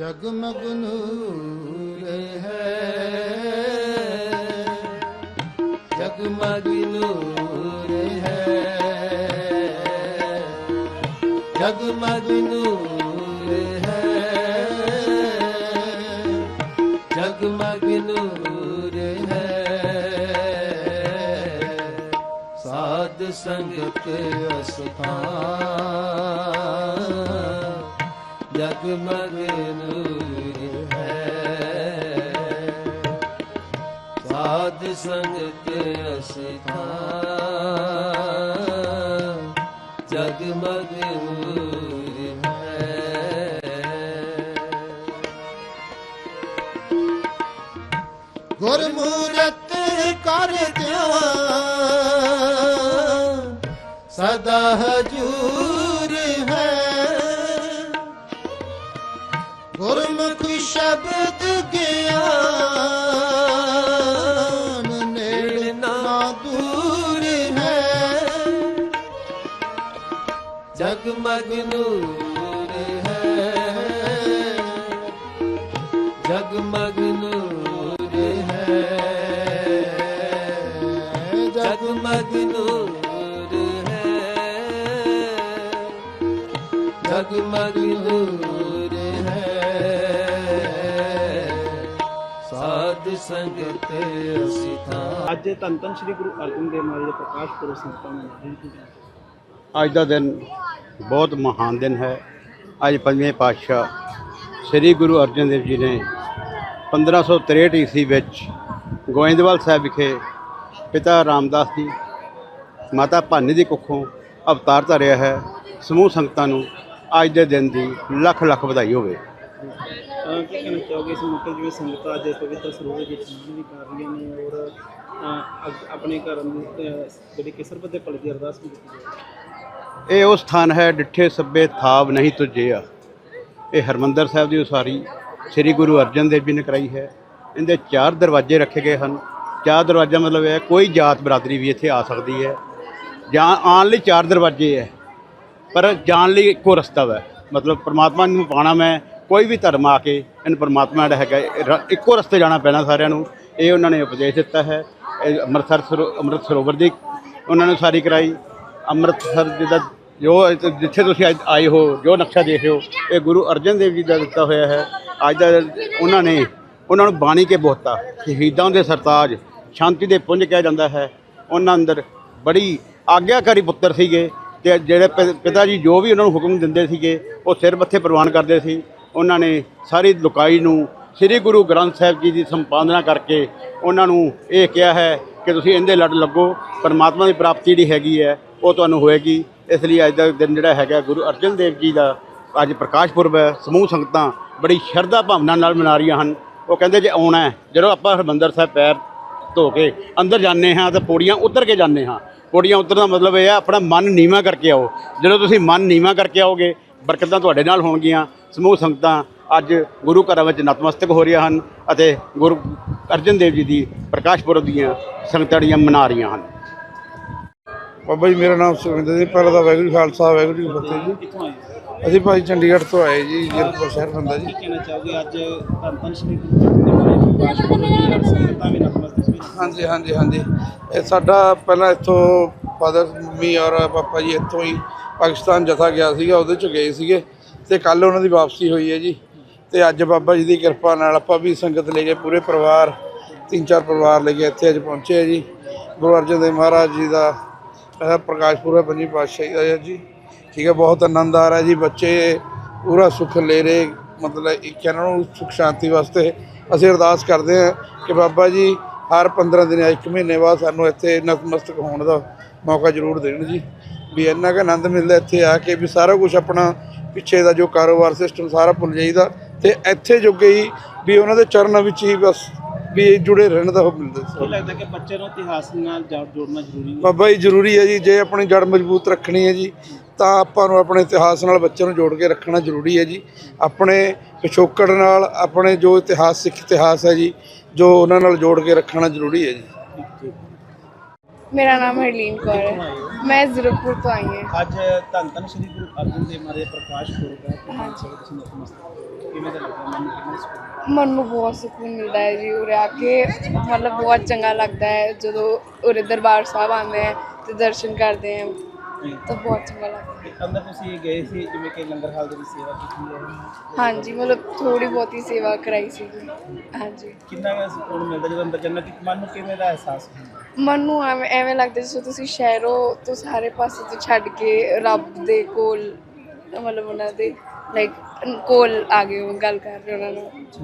ਜਗਮਗ ਨੂਰ ਹੈ ਜਗਮਗ ਨੂਰ ਹੈ ਜਗਮਗ ਨੂਰ ਹੈ ਜਗਮਗ ਨੂਰ ਹੈ ਸਾਧ ਸੰਗਤ ਅਸਥਾਨ। ਜਗਮਗ ਨੂਰ ਹੈ। ਸਾਧ ਸੰਗਤ ਅਸਥਾਨ ਜਗਮਗ ਨੂਰ ਹੈ। ਗੁਰਮੂਰਤ ਕਰ ਧਿਆਨ ਸਦਾ ਹਜੂਰ ਸ਼ਬਦ ਗਿਆਨ ਨੇੜ ਨਾ ਦੂਰ ਹੈ। ਜਗਮਗ ਨੂਰ ਹੈ। ਜਗਮਗ ਨੂਰ ਹੈ। ਜਗਮਗ ਨੂਰ ਹੈ। ਜਗਮਗ ਨੂਰ ਸਾਧ ਸੰਗਤ ਅਸੀਂ ਥਾਂ ਅੱਜ ਧੰਨ ਧੰਨ ਸ੍ਰੀ ਗੁਰੂ ਅਰਜਨ ਦੇਵ ਮਹਾਰਾਜ ਦੇ ਪ੍ਰਕਾਸ਼ ਪੁਰਬ ਸੰਤਾਂ ਨੂੰ ਅੱਜ ਦਾ ਦਿਨ ਬਹੁਤ ਮਹਾਨ ਦਿਨ ਹੈ। ਅੱਜ ਪੰਜਵੇਂ ਪਾਤਸ਼ਾਹ ਸ੍ਰੀ ਗੁਰੂ ਅਰਜਨ ਦੇਵ ਜੀ ਨੇ 1563 ਈਸਵੀ ਵਿੱਚ ਗੋਇੰਦਵਾਲ ਸਾਹਿਬ ਵਿਖੇ ਪਿਤਾ ਰਾਮਦਾਸ ਜੀ ਮਾਤਾ ਭਾਨੀ ਦੀ ਕੁੱਖੋਂ ਅਵਤਾਰ ਧਾਰਿਆ ਹੈ। ਸਮੂਹ ਸੰਗਤਾਂ ਨੂੰ ਅੱਜ ਦੇ ਦਿਨ ਦੀ ਲੱਖ ਲੱਖ ਵਧਾਈ ਹੋਵੇ। ਕੀ ਕਹਿਣਾ ਚਾਹੋਗੇ ਇਸ ਮੌਕੇ ਜਿਵੇਂ ਸੰਗਤਾਂ ਅੱਜ ਪਵਿੱਤਰ ਸਰੋਵਰ ਵਿੱਚ ਇਸ਼ਨਾਨ ਵੀ ਕਰ ਰਹੀਆਂ ਨੇ ਔਰ ਅਹ, ਆਪਣੇ ਘਰਾਂ ਦੀ ਅਹ, ਜਿਹੜੀ ਕਿਸਰਪਤ ਦੇ ਭਲੇ ਦੀ ਅਰਦਾਸ ਵੀ ਕੀਤੀ ਜਾ ਰਹੀ ਹੈ। ਇਹ ਉਹ ਸਥਾਨ ਹੈ ਡਿੱਠੇ ਸੱਬੇ ਥਾਬ ਨਹੀਂ ਤੁਝਿਆ ਇਹ ਹਰਮੰਦਰ ਸਾਹਿਬ ਦੀ ਉਸਾਰੀ ਸ੍ਰੀ ਗੁਰੂ ਅਰਜਨ ਦੇਵ ਜੀ ਨੇ ਕਰਾਈ ਹੈ। ਇਹਦੇ ਚਾਰ ਦਰਵਾਜ਼ੇ ਰੱਖੇ ਗਏ ਹਨ। ਚਾਰ ਦਰਵਾਜ਼ਾ ਮਤਲਬ ਹੈ ਕੋਈ ਜਾਤ ਬਰਾਦਰੀ ਵੀ ਇੱਥੇ ਆ ਸਕਦੀ ਹੈ। ਜਾਂ ਆਉਣ ਲਈ ਚਾਰ ਦਰਵਾਜ਼ੇ ਹੈ ਪਰ ਜਾਣ ਲਈ ਇੱਕੋ ਰਸਤਾ ਹੈ ਮਤਲਬ ਪ੍ਰਮਾਤਮਾ ਨੂੰ ਪਾਣਾ ਮੈਂ ਕੋਈ ਵੀ ਧਰਮ ਆ ਕੇ ਇਹਨੂੰ ਪਰਮਾਤਮਾ ਜਿਹੜਾ ਹੈਗਾ ਇੱਕੋ ਰਸਤੇ ਜਾਣਾ ਪੈਣਾ ਸਾਰਿਆਂ ਨੂੰ। ਇਹ ਉਹਨਾਂ ਨੇ ਉਪਦੇਸ਼ ਦਿੱਤਾ ਹੈ। ਇਹ ਅੰਮ੍ਰਿਤਸਰ ਸਰੋ- ਅੰਮ੍ਰਿਤ ਸਰੋਵਰ ਦੀ ਉਹਨਾਂ ਨੇ ਸਾਰੀ ਕਰਾਈ। ਅੰਮ੍ਰਿਤਸਰ ਜਿਹਦਾ ਜੋ ਜਿੱਥੇ ਤੁਸੀਂ ਅੱਜ ਆਏ ਹੋ, ਜੋ ਨਕਸ਼ਾ ਦੇਖ ਹੋ, ਇਹ ਗੁਰੂ ਅਰਜਨ ਦੇਵ ਜੀ ਦਾ ਦਿੱਤਾ ਹੋਇਆ ਹੈ। ਅੱਜ ਦਾ ਉਹਨਾਂ ਨੇ, ਉਹਨਾਂ ਨੂੰ ਬਾਣੀ ਕੇ ਬੋਤਾ ਸ਼ਹੀਦਾਂ ਦੇ ਸਰਤਾਜ, ਸ਼ਾਂਤੀ ਦੇ ਪੁੰਜ ਕਿਹਾ ਜਾਂਦਾ ਹੈ। ਉਹਨਾਂ ਅੰਦਰ ਬੜੀ ਆਗਿਆਕਾਰੀ ਪੁੱਤਰ ਸੀਗੇ ਤੇ ਜਿਹੜੇ ਪਿ- ਪਿਤਾ ਜੀ ਜੋ ਵੀ ਉਹਨਾਂ ਨੂੰ ਹੁਕਮ ਦਿੰਦੇ ਸੀਗੇ, ਉਹ ਸਿਰ ਮੱਥੇ ਪ੍ਰਵਾਨ ਕਰਦੇ ਸੀ। ਉਹਨਾਂ ਨੇ ਸਾਰੀ ਲੁਕਾਈ ਨੂੰ ਸ੍ਰੀ ਗੁਰੂ ਗ੍ਰੰਥ ਸਾਹਿਬ ਜੀ ਦੀ ਸੰਪਾਦਨਾ ਕਰਕੇ ਉਹਨਾਂ ਨੂੰ ਇਹ ਕਿਹਾ ਹੈ ਕਿ ਤੁਸੀਂ ਇਹਦੇ ਲੜ ਲੱਗੋ, ਪਰਮਾਤਮਾ ਦੀ ਪ੍ਰਾਪਤੀ ਜਿਹੜੀ ਹੈਗੀ ਹੈ, ਉਹ ਤੁਹਾਨੂੰ ਹੋਏਗੀ। ਇਸ ਲਈ ਅੱਜ ਦਾ ਦਿਨ ਜਿਹੜਾ ਹੈਗਾ, ਗੁਰੂ ਅਰਜਨ ਦੇਵ ਜੀ ਦਾ ਅੱਜ ਪ੍ਰਕਾਸ਼ ਪੁਰਬ ਹੈ। ਸਮੂਹ ਸੰਗਤਾਂ ਬੜੀ ਸ਼ਰਧਾ ਭਾਵਨਾ ਨਾਲ ਮਨਾ ਰਹੀਆਂ ਹਨ। ਉਹ ਕਹਿੰਦੇ ਜੇ ਆਉਣਾ ਜਦੋਂ ਆਪਾਂ ਹਰਮੰਦਰ ਸਾਹਿਬ ਪੈਰ ਧੋ ਕੇ ਅੰਦਰ ਜਾਂਦੇ ਹਾਂ ਤਾਂ ਪੌੜੀਆਂ ਉਤਰ ਕੇ ਜਾਂਦੇ ਹਾਂ। ਪੌੜੀਆਂ ਉਤਰਨ ਦਾ ਮਤਲਬ ਇਹ ਹੈ, ਆਪਣਾ ਮਨ ਨੀਵਾਂ ਕਰਕੇ ਆਓ। ਜਦੋਂ ਤੁਸੀਂ ਮਨ ਨੀਵਾਂ ਕਰਕੇ ਆਓਗੇ, ਬਰਕਤਾਂ ਤੁਹਾਡੇ ਨਾਲ ਹੋਣਗੀਆਂ। ਸਮੂਹ ਸੰਗਤਾਂ ਅੱਜ ਗੁਰੂ ਘਰਾਂ ਵਿੱਚ ਨਤਮਸਤਕ ਹੋ ਰਹੀਆਂ ਹਨ ਅਤੇ ਗੁਰੂ ਅਰਜਨ ਦੇਵ ਜੀ ਦੀ ਪ੍ਰਕਾਸ਼ ਪੁਰਬ ਦੀਆਂ ਸੰਗਤਾਂ ਜਿਹੜੀਆਂ ਮਨਾ ਰਹੀਆਂ ਹਨ। ਬਾਬਾ ਜੀ ਮੇਰਾ ਨਾਮ ਸੁਖਵਿੰਦਰ ਜੀ। ਪਹਿਲਾਂ ਤਾਂ ਵਾਹਿਗੁਰੂ ਜੀ ਕਾ ਖਾਲਸਾ ਵਾਹਿਗੁਰੂ ਜੀ ਫਤਿਹ ਜੀ? ਅਸੀਂ ਭਾਈ ਚੰਡੀਗੜ੍ਹ ਤੋਂ ਆਏ ਜੀ ਜੀਰਕਪੁਰ ਸ਼ਹਿਰ ਬੰਦਾ ਜੀ। ਕੀ ਕਹਿਣਾ ਚਾਹੋਗੇ? ਅੱਜ ਧੰਨ ਧੰਨ ਸ੍ਰੀ ਗੁਰੂ ਅਰਜਨ ਦੇਵ ਮਹਾਰਾਜ ਦੇ ਪ੍ਰਕਾਸ਼ ਪੁਰਬ ਦੀ ਔਰ ਸੰਗਤਾਂ ਵੀ ਨਤਮਸਤਕ ਵੀ ਹਾਂਜੀ ਹਾਂਜੀ ਹਾਂਜੀ। ਇਹ ਸਾਡਾ ਪਹਿਲਾਂ ਇੱਥੋਂ ਫਾਦਰ ਮੰਮੀ ਔਰ ਪਾਪਾ ਜੀ ਇੱਥੋਂ ਹੀ ਪਾਕਿਸਤਾਨ ਜਥਾ ਗਿਆ ਸੀਗਾ ਉਹਦੇ ਚ ਗਏ ਸੀਗੇ। ਤੇ ਕੱਲ ਉਹਨਾਂ ਦੀ ਵਾਪਸੀ ਹੋਈ ਹੈ ਜੀ। ਤੇ ਅੱਜ ਬਾਬਾ ਜੀ ਦੀ ਕਿਰਪਾ ਨਾਲ ਆਪਾਂ ਵੀ ਸੰਗਤ ਲੈ ਕੇ ਪੂਰੇ ਪਰਿਵਾਰ, ਤਿੰਨ ਚਾਰ ਪਰਿਵਾਰ ਲੈ ਕੇ ਇੱਥੇ ਅੱਜ ਪਹੁੰਚੇ ਆ ਜੀ। ਗੁਰੂ ਅਰਜਨ ਦੇਵ ਮਹਾਰਾਜ ਜੀ ਦਾ, ਇਹ ਪ੍ਰਕਾਸ਼ ਪੁਰਬ ਪੰਜੀ ਪਾਤਸ਼ਾਹੀ ਦਾ ਜੀ। ਠੀਕ ਹੈ, ਬਹੁਤ ਆਨੰਦ ਆ ਰਿਹਾ ਜੀ, ਬੱਚੇ ਪੂਰਾ ਸੁੱਖ ਲੈ ਰਹੇ, ਮਤਲਬ ਇੱਕ ਇਹਨਾਂ ਨੂੰ, ਸੁੱਖ ਸ਼ਾਂਤੀ ਵਾਸਤੇ ਅਸੀਂ ਅਰਦਾਸ ਕਰਦੇ ਹਾਂ ਕਿ ਬਾਬਾ ਜੀ ਹਰ 15 ਦਿਨ ਇੱਕ ਮਹੀਨੇ ਬਾਅਦ ਸਾਨੂੰ ਇੱਥੇ ਨਤਮਸਤਕ ਹੋਣ ਦਾ ਮੌਕਾ ਜ਼ਰੂਰ ਦੇਣ ਜੀ। ਵੀ ਇੰਨਾ ਕੁ ਆਨੰਦ ਮਿਲਦਾ ਇੱਥੇ ਆ ਕੇ ਵੀ ਸਾਰਾ ਕੁਝ ਆਪਣਾ ਪਿੱਛੇ ਦਾ ਜੋ ਕਾਰੋਬਾਰ ਸਿਸਟਮ ਸਾਰਾ ਭੁੱਲ ਜਾਈਦਾ ਤੇ ਇੱਥੇ ਜੋਗੇ ਹੀ ਵੀ ਉਹਨਾਂ ਦੇ ਚਰਨਾਂ ਵਿੱਚ ਹੀ ਬਸ ਵੀ ਜੁੜੇ ਰਹਿਣ ਦਾ ਉਹ ਮਿਲਦਾ ਕੀ ਲੱਗਦਾ ਕਿ ਬੱਚੇ ਨੂੰ ਇਤਿਹਾਸ ਨਾਲ ਜੜ ਜੋੜਨਾ ਜ਼ਰੂਰੀ ਹੈ? ਬਾਬਾ ਜੀ ਜ਼ਰੂਰੀ ਹੈ ਜੀ ਜੇ ਆਪਣੀ ਜੜ ਮਜ਼ਬੂਤ ਰੱਖਣੀ ਹੈ ਜੀ ਤਾਂ ਆਪਾਂ ਨੂੰ ਆਪਣੇ ਇਤਿਹਾਸ ਨਾਲ ਬੱਚਿਆਂ ਨੂੰ ਜੋੜ ਕੇ ਰੱਖਣਾ ਜ਼ਰੂਰੀ ਹੈ ਜੀ। ਆਪਣੇ ਪਿਛੋਕੜ ਨਾਲ ਆਪਣੇ ਜੋ ਇਤਿਹਾਸ ਸਿੱਖ ਇਤਿਹਾਸ ਹੈ ਜੀ ਜੋ ਉਹਨਾਂ ਨਾਲ ਜੋੜ ਕੇ ਰੱਖਣਾ ਜ਼ਰੂਰੀ ਹੈ ਜੀ। ਮੇਰਾ ਨਾਮ ਹਰਲੀਨ ਕੌਰ ਹੈ। ਮੈਂ ਜ਼ੀਰਕਪੁਰ ਤੋਂ ਆਈ ਹਾਂ। ਅੱਜ ਧੰਨ ਧੰਨ ਸ੍ਰੀ ਗੁਰੂ ਅਰਜਨ ਦੇਵ ਮਹਾਰਾਜ ਦੇ ਪ੍ਰਕਾਸ਼ ਪੁਰਬ ਹੈ। ਤੁਸੀਂ ਨਤਮਸਤਕ ਕਿਵੇਂ ਦਾ ਲੱਗਾ? ਮੈਨੂੰ ਕਿੰਨਾ ਸਕੂਨ ਮਨ ਨੂੰ ਬਹੁਤ ਸਕੂਨ ਮਿਲਦਾ ਹੈ ਜੀ ਉਰੇ ਆ ਕੇ। ਮਤਲਬ ਬਹੁਤ ਚੰਗਾ ਲੱਗਦਾ ਹੈ। ਜਦੋਂ ਉਰੇ ਦਰਬਾਰ ਸਾਹਿਬ ਆਉਂਦੇ ਹੈ ਤੇ ਦਰਸ਼ਨ ਕਰਦੇ ਹੈ ਤਾਂ ਬਹੁਤ ਚੰਗਾ ਲੱਗਦਾ ਹੈ। ਤੇ ਅੰਦਰ ਤੁਸੀਂ ਗਏ ਸੀ ਜਿਵੇਂ ਕਿ ਲੰਗਰ ਹਾਲ ਦੇ ਵਿੱਚ ਸੇਵਾ ਕੀਤੀ ਹੈ। ਹਾਂਜੀ ਮਤਲਬ ਥੋੜੀ ਬਹੁਤੀ ਸੇਵਾ ਕਰਾਈ ਸੀ ਹਾਂਜੀ। ਕਿੰਨਾ ਕੁ ਸਕੂਨ ਮਿਲਦਾ ਜਦੋਂ ਅੰਦਰ ਜੰਨਤ ਦੀ ਮਨ ਨੂੰ ਕਿਵੇਂ ਦਾ ਅਹਿਸਾਸ ਹੁੰਦਾ? ਮਨ ਨੂੰ ਐਵੇਂ ਐਵੇਂ ਲੱਗਦਾ ਜਿਵੇਂ ਤੁਸੀਂ ਸ਼ਹਿਰੋਂ ਤੋਂ ਸਾਰੇ ਪਾਸੇ ਤੋਂ ਛੱਡ ਕੇ ਰੱਬ ਦੇ ਕੋਲ, ਮਤਲਬ ਉਹਨਾਂ ਦੇ ਲਾਈਕ ਕੋਲ ਆ ਗਏ ਹੋ, ਗੱਲ ਕਰ ਰਹੇ ਹੋ ਉਹਨਾਂ ਨਾਲ।